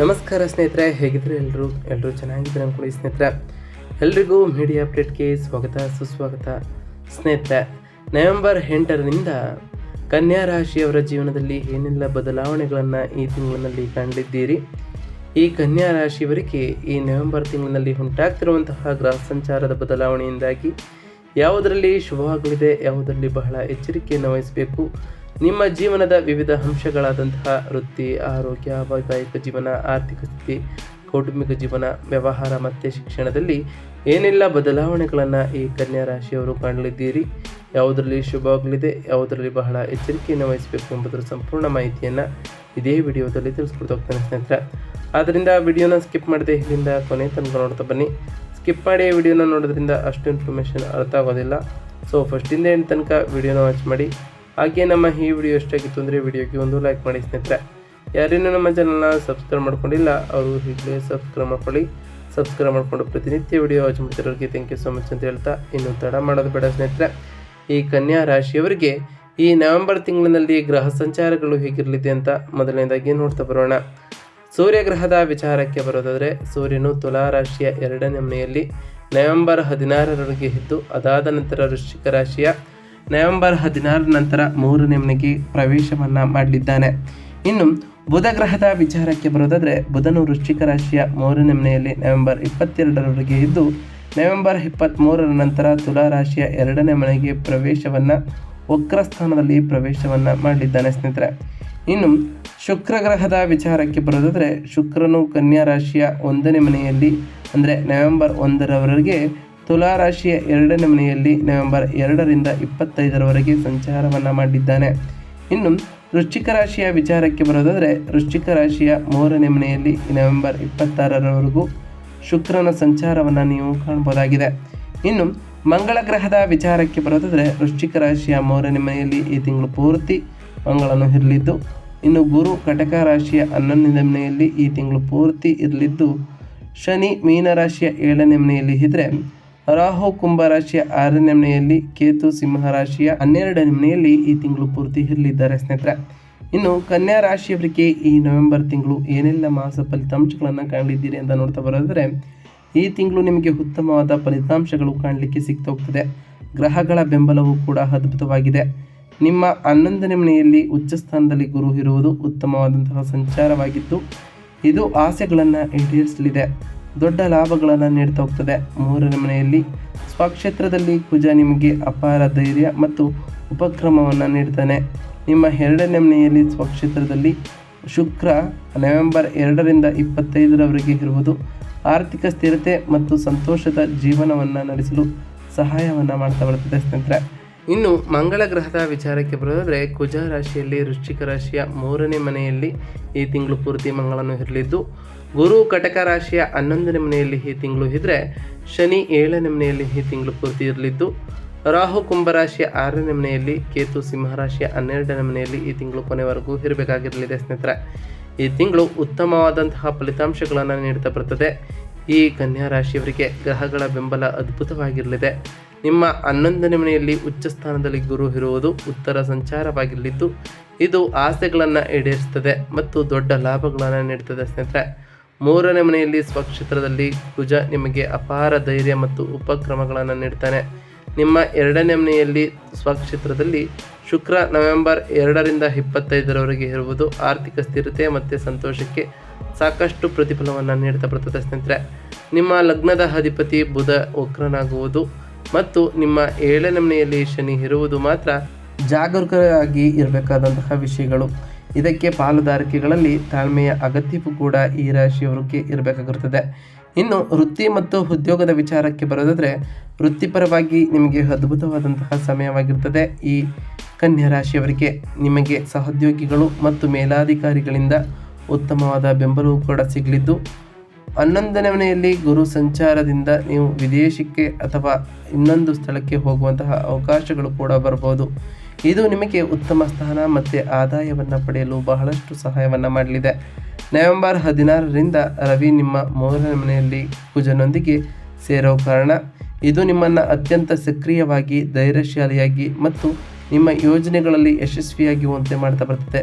ನಮಸ್ಕಾರ ಸ್ನೇಹಿತರೆ ಹೇಗಿದ್ರೆ ಎಲ್ಲರೂ ಎಲ್ಲರೂ ಚೆನ್ನಾಗಿದ್ದಾರೆ ಅಂದ್ಕೊಳ್ಳಿ ಸ್ನೇಹಿತರೆ, ಎಲ್ರಿಗೂ ಮೀಡಿಯಾ ಅಪ್ಡೇಟ್ಗೆ ಸ್ವಾಗತ, ಸುಸ್ವಾಗತ. ಸ್ನೇಹಿತರೆ, ನವೆಂಬರ್ ಎಂಟರಿಂದ ಕನ್ಯಾ ರಾಶಿಯವರ ಜೀವನದಲ್ಲಿ ಏನೆಲ್ಲ ಬದಲಾವಣೆಗಳನ್ನು ಈ ತಿಂಗಳಿನಲ್ಲಿ ಕಂಡಿದ್ದೀರಿ? ಈ ಕನ್ಯಾ ರಾಶಿಯವರಿಗೆ ಈ ನವೆಂಬರ್ ತಿಂಗಳಿನಲ್ಲಿ ಉಂಟಾಗ್ತಿರುವಂತಹ ಗ್ರಹ ಸಂಚಾರದ ಬದಲಾವಣೆಯಿಂದಾಗಿ ಯಾವುದರಲ್ಲಿ ಶುಭವಾಗಲಿದೆ, ಯಾವುದರಲ್ಲಿ ಬಹಳ ಎಚ್ಚರಿಕೆಯನ್ನು ವಹಿಸಬೇಕು ನಿಮ್ಮ ಜೀವನದ ವಿವಿಧ ಅಂಶಗಳಾದಂತಹ ವೃತ್ತಿ, ಆರೋಗ್ಯ, ವೈವಾಹಿಕ ಜೀವನ, ಆರ್ಥಿಕ ಸ್ಥಿತಿ, ಕೌಟುಂಬಿಕ ಜೀವನ, ವ್ಯವಹಾರ ಮತ್ತು ಶಿಕ್ಷಣದಲ್ಲಿ ಏನೆಲ್ಲ ಬದಲಾವಣೆಗಳನ್ನು ಈ ಕನ್ಯಾ ರಾಶಿಯವರು ಕಾಣಲಿದ್ದೀರಿ? ಯಾವುದರಲ್ಲಿ ಶುಭವಾಗಲಿದೆ ಯಾವುದರಲ್ಲಿ ಬಹಳ ಎಚ್ಚರಿಕೆಯನ್ನು ವಹಿಸಬೇಕು ಎಂಬುದರ ಸಂಪೂರ್ಣ ಮಾಹಿತಿಯನ್ನು ಇದೇ ವಿಡಿಯೋದಲ್ಲಿ ತಿಳಿಸ್ಕೊಡ್ತಾ ಹೋಗ್ತಾನೆ ಸ್ನೇಹಿತರೆ. ಆದ್ದರಿಂದ ವಿಡಿಯೋನ ಸ್ಕಿಪ್ ಮಾಡದೆ ಇಲ್ಲಿಂದ ಕೊನೆ ತನಕ ನೋಡ್ತಾ ಬನ್ನಿ. ಸ್ಕಿಪ್ ಮಾಡಿ ವಿಡಿಯೋನ ನೋಡೋದ್ರಿಂದ ಅಷ್ಟು ಇನ್ಫಾರ್ಮೇಷನ್ ಅರ್ಥ ಆಗೋದಿಲ್ಲ. ಸೊ ಫಸ್ಟಿಂದ ಎಂಡ್ ತನಕ ವಿಡಿಯೋನ ವಾಚ್ ಮಾಡಿ. ಹಾಗೆ ನಮ್ಮ ಈ ವಿಡಿಯೋ ಎಷ್ಟಾಗಿತ್ತು ಅಂದರೆ ವಿಡಿಯೋಗೆ ಒಂದು ಲೈಕ್ ಮಾಡಿ ಸ್ನೇಹಿತರೆ. ಯಾರೇನೂ ನಮ್ಮ ಚಾನಲ್ನ ಸಬ್ಸ್ಕ್ರೈಬ್ ಮಾಡ್ಕೊಂಡಿಲ್ಲ, ಅವರು ಈಗಲೇ ಸಬ್ಸ್ಕ್ರೈಬ್ ಮಾಡ್ಕೊಳ್ಳಿ. ಸಬ್ಸ್ಕ್ರೈಬ್ ಮಾಡಿಕೊಂಡು ಪ್ರತಿನಿತ್ಯ ವಿಡಿಯೋ ವಾಚ್ ಮಾಡ್ತಿರೋರಿಗೆ ಥ್ಯಾಂಕ್ ಯು ಸೊ ಮಚ್ ಅಂತ ಹೇಳ್ತಾ ಇನ್ನು ತಡ ಮಾಡೋದು ಬೇಡ ಸ್ನೇಹಿತರೆ. ಈ ಕನ್ಯಾ ರಾಶಿಯವರಿಗೆ ಈ ನವೆಂಬರ್ ತಿಂಗಳಿನಲ್ಲಿ ಗ್ರಹ ಸಂಚಾರಗಳು ಹೇಗಿರಲಿದೆ ಅಂತ ಮೊದಲನೇದಾಗಿ ನೋಡ್ತಾ ಬರೋಣ. ಸೂರ್ಯಗ್ರಹದ ವಿಚಾರಕ್ಕೆ ಬರೋದಾದರೆ ಸೂರ್ಯನು ತುಲಾ ರಾಶಿಯ ಎರಡನೇ ಮನೆಯಲ್ಲಿ ನವೆಂಬರ್ ಹದಿನಾರರವರೆಗೆ ಇದ್ದು, ಅದಾದ ನಂತರ ವೃಶ್ಚಿಕ ರಾಶಿಯ ನವೆಂಬರ್ ಹದಿನಾರರ ನಂತರ ಮೂರನೇ ಮನೆಗೆ ಪ್ರವೇಶವನ್ನು ಮಾಡಲಿದ್ದಾನೆ. ಇನ್ನು ಬುಧ ಗ್ರಹದ ವಿಚಾರಕ್ಕೆ ಬರೋದಾದರೆ ಬುಧನು ವೃಶ್ಚಿಕ ರಾಶಿಯ ಮೂರನೇ ಮನೆಯಲ್ಲಿ ನವೆಂಬರ್ ಇಪ್ಪತ್ತೆರಡರವರೆಗೆ ಇದ್ದು, ನವೆಂಬರ್ ಇಪ್ಪತ್ತ್ಮೂರರ ನಂತರ ತುಲಾ ರಾಶಿಯ ಎರಡನೇ ಮನೆಗೆ ಪ್ರವೇಶವನ್ನು ವಕ್ರ ಸ್ಥಾನದಲ್ಲಿ ಪ್ರವೇಶವನ್ನು ಮಾಡಿದ್ದಾನೆ ಸ್ನೇಹಿತರೆ. ಇನ್ನು ಶುಕ್ರ ಗ್ರಹದ ವಿಚಾರಕ್ಕೆ ಬರೋದಾದರೆ ಶುಕ್ರನು ಕನ್ಯಾ ರಾಶಿಯ ಒಂದನೇ ಮನೆಯಲ್ಲಿ, ಅಂದರೆ ನವೆಂಬರ್ ಒಂದರವರೆಗೆ ತುಲಾ ರಾಶಿಯ ಎರಡನೇ ಮನೆಯಲ್ಲಿ ನವೆಂಬರ್ ಎರಡರಿಂದ ಇಪ್ಪತ್ತೈದರವರೆಗೆ ಸಂಚಾರವನ್ನು ಮಾಡಿದ್ದಾನೆ. ಇನ್ನು ವೃಶ್ಚಿಕ ರಾಶಿಯ ವಿಚಾರಕ್ಕೆ ಬರೋದಾದರೆ, ವೃಶ್ಚಿಕ ರಾಶಿಯ ಮೂರನೇ ಮನೆಯಲ್ಲಿ ನವೆಂಬರ್ ಇಪ್ಪತ್ತಾರರವರೆಗೂ ಶುಕ್ರನ ಸಂಚಾರವನ್ನು ನೀವು ಕಾಣಬಹುದಾಗಿದೆ ಇನ್ನು ಮಂಗಳ ಗ್ರಹದ ವಿಚಾರಕ್ಕೆ ಬರೋದಾದರೆ, ವೃಶ್ಚಿಕ ರಾಶಿಯ ಮೂರನೇ ಮನೆಯಲ್ಲಿ ಈ ತಿಂಗಳು ಪೂರ್ತಿ ಮಂಗಳನು ಇರಲಿದ್ದು, ಇನ್ನು ಗುರು ಕಟಕ ರಾಶಿಯ ಹನ್ನೊಂದನೇ ಮನೆಯಲ್ಲಿ ಈ ತಿಂಗಳು ಪೂರ್ತಿ ಇರಲಿದ್ದು, ಶನಿ ಮೀನರಾಶಿಯ ಏಳನೇ ಮನೆಯಲ್ಲಿ ಇದ್ದರೆ ರಾಹು ಕುಂಭ ರಾಶಿಯ ಆರನೇ ಮನೆಯಲ್ಲಿ ಕೇತು ಸಿಂಹ ರಾಶಿಯ ಹನ್ನೆರಡನೇ ಮನೆಯಲ್ಲಿ ಈ ತಿಂಗಳು ಪೂರ್ತಿ ಇರಲಿದ್ದಾರೆ ಸ್ನೇಹಿತರೆ. ಇನ್ನು ಕನ್ಯಾ ರಾಶಿಯವರಿಗೆ ಈ ನವೆಂಬರ್ ತಿಂಗಳು ಏನೆಲ್ಲ ಮಾಸ ಫಲಿತಾಂಶಗಳನ್ನು ಕಾಣಲಿದ್ದೀರಿ ಅಂತ ನೋಡ್ತಾ ಬರೋದ್ರೆ ಈ ತಿಂಗಳು ನಿಮಗೆ ಉತ್ತಮವಾದ ಫಲಿತಾಂಶಗಳು ಕಾಣಲಿಕ್ಕೆ ಸಿಗ್ತಾ ಹೋಗ್ತದೆ. ಗ್ರಹಗಳ ಬೆಂಬಲವೂ ಕೂಡ ಅದ್ಭುತವಾಗಿದೆ. ನಿಮ್ಮ ಹನ್ನೊಂದನೇ ಮನೆಯಲ್ಲಿ ಉಚ್ಚ ಸ್ಥಾನದಲ್ಲಿ ಗುರು ಇರುವುದು ಉತ್ತಮವಾದಂತಹ ಸಂಚಾರವಾಗಿದ್ದು, ಇದು ಆಸೆಗಳನ್ನು ಈಡೇರಿಸಲಿದೆ. ದೊಡ್ಡ ಲಾಭಗಳನ್ನು ನೀಡ್ತಾ ಹೋಗ್ತದೆ. ಮೂರನೇ ಮನೆಯಲ್ಲಿ ಸ್ವಕ್ಷೇತ್ರದಲ್ಲಿ ಕುಜ ನಿಮಗೆ ಅಪಾರ ಧೈರ್ಯ ಮತ್ತು ಉಪಕ್ರಮವನ್ನು ನೀಡ್ತಾನೆ. ನಿಮ್ಮ ಎರಡನೇ ಮನೆಯಲ್ಲಿ ಸ್ವಕ್ಷೇತ್ರದಲ್ಲಿ ಶುಕ್ರ ನವೆಂಬರ್ ಎರಡರಿಂದ ಇಪ್ಪತ್ತೈದರವರೆಗೆ ಇರುವುದು ಆರ್ಥಿಕ ಸ್ಥಿರತೆ ಮತ್ತು ಸಂತೋಷದ ಜೀವನವನ್ನು ನಡೆಸಲು ಸಹಾಯವನ್ನು ಮಾಡ್ತಾ ಬರ್ತದೆ ಸ್ನೇಹಿತರೆ. ಇನ್ನು ಮಂಗಳ ಗ್ರಹದ ವಿಚಾರಕ್ಕೆ ಬರೋದಾದರೆ ಕುಜ ರಾಶಿಯಲ್ಲಿ ವೃಶ್ಚಿಕ ರಾಶಿಯ ಮೂರನೇ ಮನೆಯಲ್ಲಿ ಈ ತಿಂಗಳು ಪೂರ್ತಿ ಮಂಗಳನು ಇರಲಿದ್ದು ಗುರು ಕಟಕ ರಾಶಿಯ ಹನ್ನೊಂದನೇ ಮನೆಯಲ್ಲಿ ಈ ತಿಂಗಳು ಇದ್ದರೆ ಶನಿ ಏಳನೇ ಮನೆಯಲ್ಲಿ ಈ ತಿಂಗಳು ಪೂರ್ತಿ ಇರಲಿದ್ದು. ರಾಹು ಕುಂಭರಾಶಿಯ ಆರನೇ ಮನೆಯಲ್ಲಿ, ಕೇತು ಸಿಂಹರಾಶಿಯ ಹನ್ನೆರಡನೇ ಮನೆಯಲ್ಲಿ ಈ ತಿಂಗಳು ಕೊನೆವರೆಗೂ ಇರಬೇಕಾಗಿರಲಿದೆ ಸ್ನೇಹಿತರೆ. ಈ ತಿಂಗಳು ಉತ್ತಮವಾದಂತಹ ಫಲಿತಾಂಶಗಳನ್ನು ನೀಡುತ್ತಾ ಬರ್ತದೆ. ಈ ಕನ್ಯಾ ರಾಶಿಯವರಿಗೆ ಗ್ರಹಗಳ ಬೆಂಬಲ ಅದ್ಭುತವಾಗಿರಲಿದೆ. ನಿಮ್ಮ ಹನ್ನೊಂದನೇ ಮನೆಯಲ್ಲಿ ಉಚ್ಚ ಸ್ಥಾನದಲ್ಲಿ ಗುರು ಇರುವುದು ಉತ್ತರ ಸಂಚಾರವಾಗಿರಲಿದ್ದು, ಇದು ಆಸೆಗಳನ್ನು ಈಡೇರಿಸ್ತದೆ ಮತ್ತು ದೊಡ್ಡ ಲಾಭಗಳನ್ನು ನೀಡುತ್ತದೆ ಸ್ನೇಹಿತರೆ. ಮೂರನೇ ಮನೆಯಲ್ಲಿ ಸ್ವಕ್ಷೇತ್ರದಲ್ಲಿ ಕುಜ ನಿಮಗೆ ಅಪಾರ ಧೈರ್ಯ ಮತ್ತು ಉಪಕ್ರಮಗಳನ್ನು ನೀಡ್ತಾನೆ. ನಿಮ್ಮ ಎರಡನೇ ಮನೆಯಲ್ಲಿ ಸ್ವಕ್ಷೇತ್ರದಲ್ಲಿ ಶುಕ್ರ ನವೆಂಬರ್ ಎರಡರಿಂದ ಇಪ್ಪತ್ತೈದರವರೆಗೆ ಇರುವುದು ಆರ್ಥಿಕ ಸ್ಥಿರತೆ ಮತ್ತು ಸಂತೋಷಕ್ಕೆ ಸಾಕಷ್ಟು ಪ್ರತಿಫಲವನ್ನು ನೀಡ್ತಾ ಬರ್ತದೆ ಸ್ನೇಹಿತರೆ. ನಿಮ್ಮ ಲಗ್ನದ ಅಧಿಪತಿ ಬುಧ ವಕ್ರನಾಗುವುದು ಮತ್ತು ನಿಮ್ಮ ಏಳನೇ ಮನೆಯಲ್ಲಿ ಶನಿ ಇರುವುದು ಮಾತ್ರ ಜಾಗರೂಕರಾಗಿ ಇರಬೇಕಾದಂತಹ ವಿಷಯಗಳು. ಇದಕ್ಕೆ ಪಾಲುದಾರಿಕೆಗಳಲ್ಲಿ ತಾಳ್ಮೆಯ ಅಗತ್ಯವೂ ಕೂಡ ಈ ರಾಶಿಯವರಿಗೆ ಇರಬೇಕಾಗಿರುತ್ತದೆ. ಇನ್ನು ವೃತ್ತಿ ಮತ್ತು ಉದ್ಯೋಗದ ವಿಚಾರಕ್ಕೆ ಬರೋದಾದರೆ, ವೃತ್ತಿಪರವಾಗಿ ನಿಮಗೆ ಅದ್ಭುತವಾದಂತಹ ಸಮಯವಾಗಿರ್ತದೆ ಈ ಕನ್ಯಾ ರಾಶಿಯವರಿಗೆ. ನಿಮಗೆ ಸಹೋದ್ಯೋಗಿಗಳು ಮತ್ತು ಮೇಲಾಧಿಕಾರಿಗಳಿಂದ ಉತ್ತಮವಾದ ಬೆಂಬಲವೂ ಕೂಡ ಸಿಗಲಿದ್ದು ಹನ್ನೊಂದನೇ ಮನೆಯಲ್ಲಿ ಗುರು ಸಂಚಾರದಿಂದ ನೀವು ವಿದೇಶಕ್ಕೆ ಅಥವಾ ಇನ್ನೊಂದು ಸ್ಥಳಕ್ಕೆ ಹೋಗುವಂತಹ ಅವಕಾಶಗಳು ಕೂಡ ಬರಬಹುದು. ಇದು ನಿಮಗೆ ಉತ್ತಮ ಸ್ಥಾನ ಮತ್ತು ಆದಾಯವನ್ನು ಪಡೆಯಲು ಬಹಳಷ್ಟು ಸಹಾಯವನ್ನು ಮಾಡಲಿದೆ. ನವೆಂಬರ್ ಹದಿನಾರರಿಂದ ರವಿ ನಿಮ್ಮ ಮೂರನೇ ಮನೆಯಲ್ಲಿ ಕುಜನೊಂದಿಗೆ ಸೇರೋ ಕಾರಣ. ಇದು ನಿಮ್ಮನ್ನು ಅತ್ಯಂತ ಸಕ್ರಿಯವಾಗಿ, ಧೈರ್ಯಶಾಲಿಯಾಗಿ ಮತ್ತು ನಿಮ್ಮ ಯೋಜನೆಗಳಲ್ಲಿ ಯಶಸ್ವಿಯಾಗಿರುವಂತೆ ಮಾಡ್ತಾ ಬರ್ತದೆ.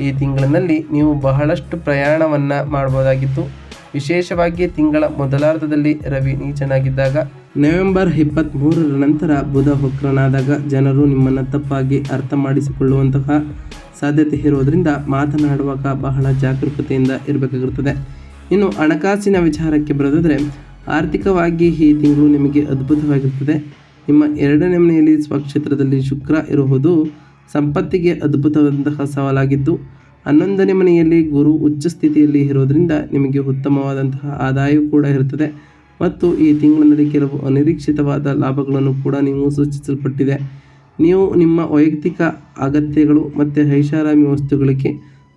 ಈ ತಿಂಗಳಿನಲ್ಲಿ ನೀವು ಬಹಳಷ್ಟು ಪ್ರಯಾಣವನ್ನು ಮಾಡಬಹುದಾಗಿತ್ತು ವಿಶೇಷವಾಗಿ ತಿಂಗಳ ಮೊದಲಾರ್ಧದಲ್ಲಿ ರವಿ ನೀಚನಾಗಿದ್ದಾಗ ನವೆಂಬರ್ ಇಪ್ಪತ್ತ್ಮೂರರ ನಂತರ ಬುಧ ವಕ್ರನಾದಾಗ ಜನರು ನಿಮ್ಮನ್ನು ತಪ್ಪಾಗಿ ಅರ್ಥ ಮಾಡಿಸಿಕೊಳ್ಳುವಂತಹ ಸಾಧ್ಯತೆ ಇರೋದರಿಂದ ಮಾತನಾಡುವಾಗ ಬಹಳ ಜಾಗರೂಕತೆಯಿಂದ ಇರಬೇಕಾಗಿರುತ್ತದೆ. ಇನ್ನು ಹಣಕಾಸಿನ ವಿಚಾರಕ್ಕೆ ಬರೋದಾದರೆ, ಆರ್ಥಿಕವಾಗಿ ಈ ತಿಂಗಳು ನಿಮಗೆ ಅದ್ಭುತವಾಗಿರುತ್ತದೆ ನಿಮ್ಮ ಎರಡನೇ ಮನೆಯಲ್ಲಿ ಸ್ವಕ್ಷೇತ್ರದಲ್ಲಿ ಶುಕ್ರ ಇರುವುದು ಸಂಪತ್ತಿಗೆ ಅದ್ಭುತವಾದಂತಹ ಸವಾಲಾಗಿದ್ದು, ಹನ್ನೊಂದನೇ ಮನೆಯಲ್ಲಿ ಗುರು ಉಚ್ಚ ಸ್ಥಿತಿಯಲ್ಲಿ ಇರೋದರಿಂದ ನಿಮಗೆ ಉತ್ತಮವಾದಂತಹ ಆದಾಯ ಕೂಡ ಇರುತ್ತದೆ ಮತ್ತು ಈ ತಿಂಗಳಲ್ಲಿ ಕೆಲವು ಅನಿರೀಕ್ಷಿತವಾದ ಲಾಭಗಳನ್ನು ಕೂಡ ನೀವು ಸೂಚಿಸಲ್ಪಟ್ಟಿದೆ. ನೀವು ನಿಮ್ಮ ವೈಯಕ್ತಿಕ ಅಗತ್ಯಗಳು ಮತ್ತು ಐಷಾರಾಮಿ ವಸ್ತುಗಳಿಗೆ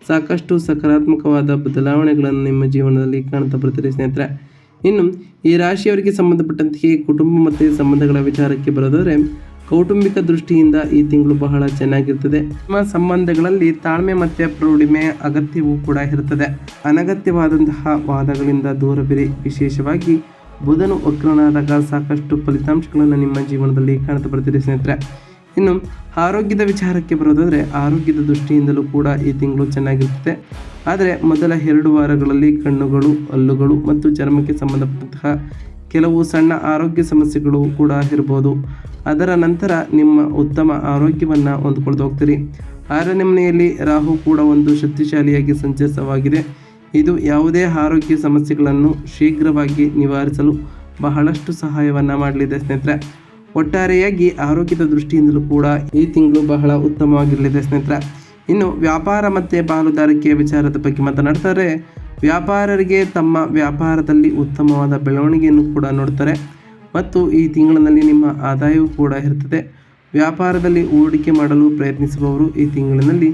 ಸಾಕಷ್ಟು ಸಕಾರಾತ್ಮಕವಾದ ಬದಲಾವಣೆಗಳನ್ನು ನಿಮ್ಮ ಜೀವನದಲ್ಲಿ ಕಾಣ್ತಾ ಬರ್ತೀರಿ ಸ್ನೇಹಿತರೆ. ಇನ್ನು, ಈ ರಾಶಿಯವರಿಗೆ ಸಂಬಂಧಪಟ್ಟಂತೆ ಕುಟುಂಬ ಮತ್ತು ಸಂಬಂಧಗಳ ವಿಚಾರಕ್ಕೆ ಬರೋದಾದರೆ, ಕೌಟುಂಬಿಕ ದೃಷ್ಟಿಯಿಂದ ಈ ತಿಂಗಳು ಬಹಳ ಚೆನ್ನಾಗಿರ್ತದೆ. ನಿಮ್ಮ ಸಂಬಂಧಗಳಲ್ಲಿ ತಾಳ್ಮೆ ಮತ್ತು ಪ್ರೌಢಿಮೆ, ಅಗತ್ಯವೂ ಕೂಡ ಇರುತ್ತದೆ. ಅನಗತ್ಯವಾದಂತಹ ವಾದಗಳಿಂದ ದೂರವಿರಿ. ವಿಶೇಷವಾಗಿ ಬುಧನು ವಕ್ರನಾದಾಗ ಸಾಕಷ್ಟು ಫಲಿತಾಂಶಗಳನ್ನು ನಿಮ್ಮ ಜೀವನದಲ್ಲಿ ಕಾಣ್ತಾ ಬರ್ತೀರಿ ಸ್ನೇಹಿತರೆ. ಇನ್ನು ಆರೋಗ್ಯದ ವಿಚಾರಕ್ಕೆ ಬರೋದಾದರೆ ಆರೋಗ್ಯದ ದೃಷ್ಟಿಯಿಂದಲೂ ಕೂಡ ಈ ತಿಂಗಳು ಚೆನ್ನಾಗಿರುತ್ತೆ ಆದರೆ ಮೊದಲ ಎರಡು ವಾರಗಳಲ್ಲಿ ಕಣ್ಣುಗಳು, ಹಲ್ಲುಗಳು ಮತ್ತು ಚರ್ಮಕ್ಕೆ ಸಂಬಂಧಪಟ್ಟಂತಹ ಕೆಲವು ಸಣ್ಣ ಆರೋಗ್ಯ ಸಮಸ್ಯೆಗಳು ಕೂಡ ಇರ್ಬೋದು. ಅದರ ನಂತರ ನಿಮ್ಮ ಉತ್ತಮ ಆರೋಗ್ಯವನ್ನು ಹೊಂದ್ಕೊಳ್ತಾ ಹೋಗ್ತೀರಿ. ಆರನೇ ಮನೆಯಲ್ಲಿ ರಾಹು ಕೂಡ ಒಂದು ಶಕ್ತಿಶಾಲಿಯಾಗಿ ಸಂಚರಿಸವಾಗಿದೆ. ಇದು ಯಾವುದೇ ಆರೋಗ್ಯ ಸಮಸ್ಯೆಗಳನ್ನು ಶೀಘ್ರವಾಗಿ ನಿವಾರಿಸಲು ಬಹಳಷ್ಟು ಸಹಾಯವನ್ನು ಮಾಡಲಿದೆ ಸ್ನೇಹಿತರೆ. ಒಟ್ಟಾರೆಯಾಗಿ ಆರೋಗ್ಯದ ದೃಷ್ಟಿಯಿಂದಲೂ ಕೂಡ ಈ ತಿಂಗಳು ಬಹಳ ಉತ್ತಮವಾಗಿರಲಿದೆ ಸ್ನೇಹಿತರೆ. ಇನ್ನು ವ್ಯಾಪಾರ ಮತ್ತು ಪಾಲುದಾರಿಕೆಯ ವಿಚಾರದ ಬಗ್ಗೆ ಮಾತನಾಡ್ತಾರೆ. ವ್ಯಾಪಾರರಿಗೆ ತಮ್ಮ ವ್ಯಾಪಾರದಲ್ಲಿ ಉತ್ತಮವಾದ ಬೆಳವಣಿಗೆಯನ್ನು ಕೂಡ ನೋಡ್ತಾರೆ. ಮತ್ತು ಈ ತಿಂಗಳಿನಲ್ಲಿ ನಿಮ್ಮ ಆದಾಯವೂ ಕೂಡ ಇರ್ತದೆ ವ್ಯಾಪಾರದಲ್ಲಿ ಹೂಡಿಕೆ ಮಾಡಲು ಪ್ರಯತ್ನಿಸುವವರು ಈ ತಿಂಗಳಿನಲ್ಲಿ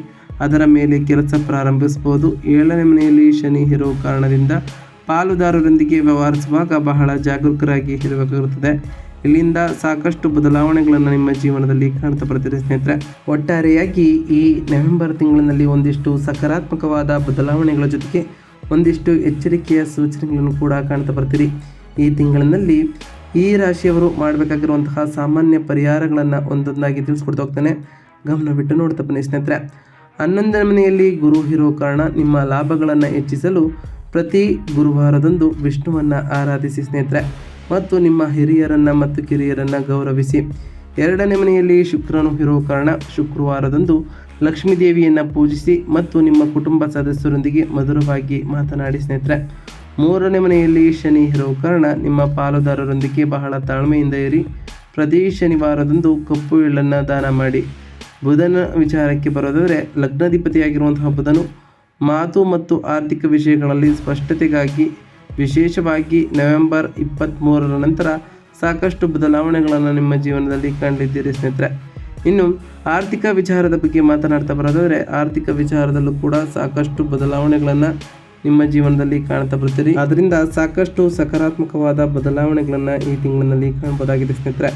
ಅದರ ಮೇಲೆ ಕೆಲಸ ಪ್ರಾರಂಭಿಸಬಹುದು. ಏಳನೇ ಮನೆಯಲ್ಲಿ ಶನಿ ಇರುವ ಕಾರಣದಿಂದ ಪಾಲುದಾರರೊಂದಿಗೆ ವ್ಯವಹರಿಸುವಾಗ ಬಹಳ ಜಾಗರೂಕರಾಗಿ ಇರಬೇಕಾಗುತ್ತದೆ. ಇಲ್ಲಿಂದ ಸಾಕಷ್ಟು ಬದಲಾವಣೆಗಳನ್ನು ನಿಮ್ಮ ಜೀವನದಲ್ಲಿ ಕಾಣ್ತಾ ಬರ್ತೀರಿ ಸ್ನೇಹಿತರೆ. ಒಟ್ಟಾರೆಯಾಗಿ ಈ ನವೆಂಬರ್ ತಿಂಗಳಿನಲ್ಲಿ ಒಂದಿಷ್ಟು ಸಕಾರಾತ್ಮಕವಾದ ಬದಲಾವಣೆಗಳ ಜೊತೆಗೆ ಒಂದಿಷ್ಟು ಎಚ್ಚರಿಕೆಯ ಸೂಚನೆಗಳನ್ನು ಕೂಡ ಕಾಣ್ತಾ ಬರ್ತೀರಿ ಈ ತಿಂಗಳಿನಲ್ಲಿ ಈ ರಾಶಿಯವರು ಮಾಡಬೇಕಾಗಿರುವಂತಹ ಸಾಮಾನ್ಯ ಪರಿಹಾರಗಳನ್ನು ಒಂದೊಂದಾಗಿ ತಿಳಿಸ್ಕೊಡ್ತಾ ಹೋಗ್ತಾನೆ. ಗಮನ ಬಿಟ್ಟು ನೋಡ್ತಾ ಬನ್ನಿ ಸ್ನೇಹಿತರೆ. ಹನ್ನೊಂದನೇ ಮನೆಯಲ್ಲಿ ಗುರು ಇರೋ ಕಾರಣ ನಿಮ್ಮ ಲಾಭಗಳನ್ನು ಹೆಚ್ಚಿಸಲು ಪ್ರತಿ ಗುರುವಾರದಂದು ವಿಷ್ಣುವನ್ನು ಆರಾಧಿಸಿ ಸ್ನೇಹಿತರೆ. ಮತ್ತು ನಿಮ್ಮ ಹಿರಿಯರನ್ನು ಮತ್ತು ಕಿರಿಯರನ್ನು ಗೌರವಿಸಿ. ಎರಡನೇ ಮನೆಯಲ್ಲಿ ಶುಕ್ರನು ಇರೋ ಕಾರಣ ಶುಕ್ರವಾರದಂದು ಲಕ್ಷ್ಮೀ ದೇವಿಯನ್ನು ಪೂಜಿಸಿ ಮತ್ತು ನಿಮ್ಮ ಕುಟುಂಬ ಸದಸ್ಯರೊಂದಿಗೆ ಮಧುರವಾಗಿ ಮಾತನಾಡಿ ಸ್ನೇಹಿತರೆ. ಮೂರನೇ ಮನೆಯಲ್ಲಿ ಶನಿ ಇರೋ ಕಾರಣ ನಿಮ್ಮ ಪಾಲುದಾರರೊಂದಿಗೆ ಬಹಳ ತಾಳ್ಮೆಯಿಂದ ಇರಿ. ಪ್ರತಿ ಶನಿವಾರದಂದು ಕಪ್ಪು ಎಳ್ಳನ್ನು ದಾನ ಮಾಡಿ. ಬುಧನ ವಿಚಾರಕ್ಕೆ ಬರೋದಾದರೆ ಲಗ್ನಾಧಿಪತಿಯಾಗಿರುವಂತಹ ಬುಧನು ಮಾತು ಮತ್ತು ಆರ್ಥಿಕ ವಿಷಯಗಳಲ್ಲಿ ಸ್ಪಷ್ಟತೆಗಾಗಿ, ವಿಶೇಷವಾಗಿ ನವೆಂಬರ್ ಇಪ್ಪತ್ತ್ಮೂರರ ನಂತರ ಸಾಕಷ್ಟು ಬದಲಾವಣೆಗಳನ್ನು ನಿಮ್ಮ ಜೀವನದಲ್ಲಿ ಕಂಡಿದ್ದೀರಿ ಸ್ನೇಹಿತರೆ. ಇನ್ನು ಆರ್ಥಿಕ ವಿಚಾರದ ಬಗ್ಗೆ ಮಾತನಾಡ್ತಾ ಬರೋದಾದರೆ ಆರ್ಥಿಕ ವಿಚಾರದಲ್ಲೂ ಕೂಡ ಸಾಕಷ್ಟು ಬದಲಾವಣೆಗಳನ್ನು ನಿಮ್ಮ ಜೀವನದಲ್ಲಿ ಕಾಣ್ತಾ ಬರ್ತೀರಿ. ಅದರಿಂದ ಸಾಕಷ್ಟು ಸಕಾರಾತ್ಮಕವಾದ ಬದಲಾವಣೆಗಳನ್ನು ಈ ತಿಂಗಳಿನಲ್ಲಿ ಕಾಣಬಹುದಾಗಿದೆ ಸ್ನೇಹಿತರೆ.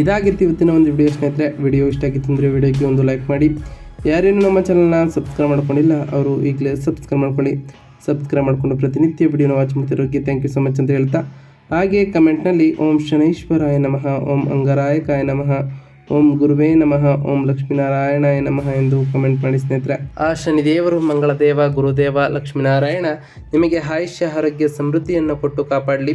ಇದಾಗಿತ್ತು ಇವತ್ತಿನ ಒಂದು ವಿಡಿಯೋ ಸ್ನೇಹಿತರೆ ವಿಡಿಯೋ ಇಷ್ಟ ಆಗಿತ್ತು ಅಂದರೆ ವಿಡಿಯೋಗೆ ಒಂದು ಲೈಕ್ ಮಾಡಿ. ಯಾರೇನು ನಮ್ಮ ಚಾನಲ್ನ ಸಬ್ಸ್ಕ್ರೈಬ್ ಮಾಡ್ಕೊಂಡಿಲ್ಲ, ಅವರು ಈಗಲೇ ಸಬ್ಸ್ಕ್ರೈಬ್ ಮಾಡ್ಕೊಳ್ಳಿ. ಸಬ್ಸ್ಕ್ರೈಬ್ ಮಾಡಿಕೊಂಡು ಪ್ರತಿನಿತ್ಯ ವಿಡಿಯೋನ ವಾಚ್ ಮಾಡ್ತಿರೋಕ್ಕೆ ಥ್ಯಾಂಕ್ ಯು ಸೊ ಮಚ್ ಅಂತ ಹೇಳ್ತಾ. ಹಾಗೆ ಕಮೆಂಟ್ನಲ್ಲಿ ಓಂ ಶನೈಶ್ವರಾಯ ನಮಃ, ಓಂ ಅಂಗರಾಯಕಾಯ ನಮಃ, ಓಂ ಗುರುವೇ ನಮಃ, ಓಂ ಲಕ್ಷ್ಮೀನಾರಾಯಣಾಯ ನಮಃ ಎಂದು ಕಮೆಂಟ್ ಮಾಡಿ ಸ್ನೇಹಿತರೆ. ಆ ಶನಿದೇವರು, ಮಂಗಳದೇವ, ಗುರುದೇವ, ಲಕ್ಷ್ಮೀನಾರಾಯಣ, ನಿಮಗೆ ಆಯುಷ್ಯ, ಆರೋಗ್ಯ, ಸಮೃದ್ಧಿಯನ್ನು ಕೊಟ್ಟು ಕಾಪಾಡಲಿ.